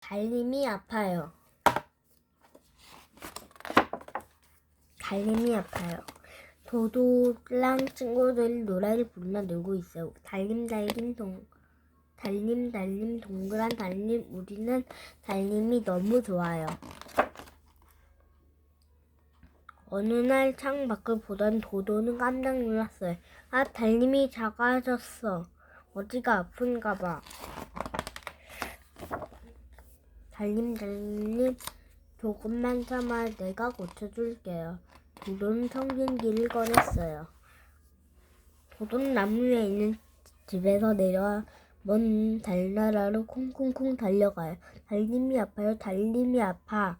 달님이 아파요. 달님이 아파요. 도도랑 친구들 노래를 부르며 놀고 있어요. 달님 달님 동 달님 달님 동그란 달님 우리는 달님이 너무 좋아요. 어느 날 창 밖을 보던 도도는 깜짝 놀랐어요. 아 달님이 작아졌어. 어디가 아픈가 봐. 달님 달님 조금만 참아 내가 고쳐줄게요. 도도는 청진기를 꺼냈어요. 도도는 나무 위에 있는 집에서 내려와 먼 달나라로 콩콩콩 달려가요. 달님이 아파요. 달님이 아파.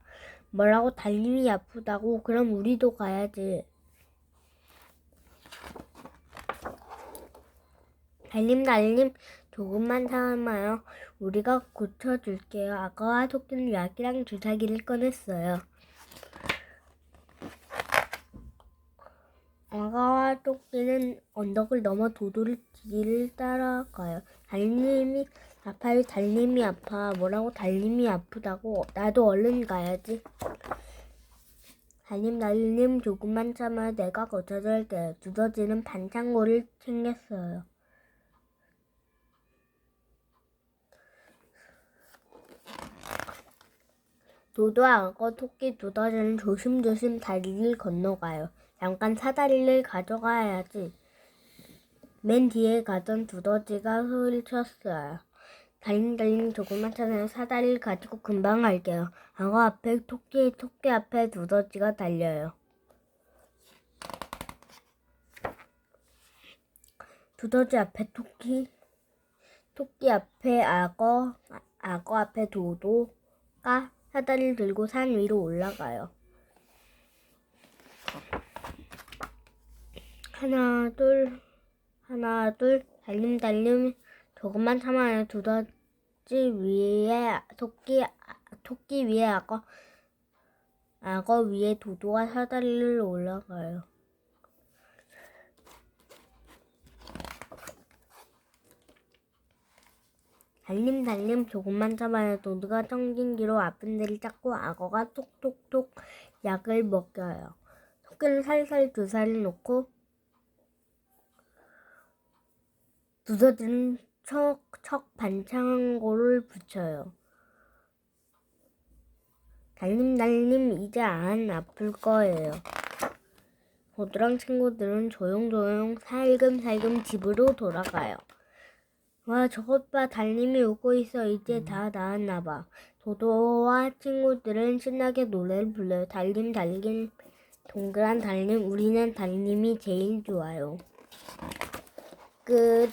뭐라고 달님이 아프다고? 그럼 우리도 가야지. 달님 달님 조금만 참아요. 우리가 고쳐줄게요. 아까와 토끼는 약이랑 주사기를 꺼냈어요. 아가와 토끼는 언덕을 넘어 도도를 길을 따라가요. 달님이 아파요. 달님이 아파. 뭐라고 달님이 아프다고? 나도 얼른 가야지. 달님 달님 조금만 참아 내가 고쳐줄게요. 두더지는 반창고를 챙겼어요. 도도 악어 토끼 두더지는 조심조심 다리를 건너가요. 잠깐 사다리를 가져가야지. 맨 뒤에 가던 두더지가 소리를 쳤어요. 달님 조금만 참아요. 사다리를 가지고 금방 갈게요. 악어 앞에 토끼 토끼 앞에 두더지가 달려요. 두더지 앞에 토끼 토끼 앞에 악어 아- 악어 앞에 도도가 사다리를 들고 산 위로 올라가요. 하나 둘 하나 둘 달림 달림 조금만 참아요 두더지 위에 토끼 토끼 위에 악어 악어 위에 도도가 사다리를 올라가요. 달림 달림 조금만 참아요 도도가 청진기로 아픈 데를 닦고 악어가 톡톡톡 약을 먹여요. 토끼는 살살 주사를 놓고 두더지는 척척 반창고를 붙여요. 달님 달님 이제 안 아플 거예요. 보드랑 친구들은 조용조용 살금살금 집으로 돌아가요. 와 저것 봐 달님이 오고 있어 이제 다 나았나 봐. 도도와 친구들은 신나게 노래를 불러요. 달님 달님 동그란 달님 우리는 달님이 제일 좋아요. 끝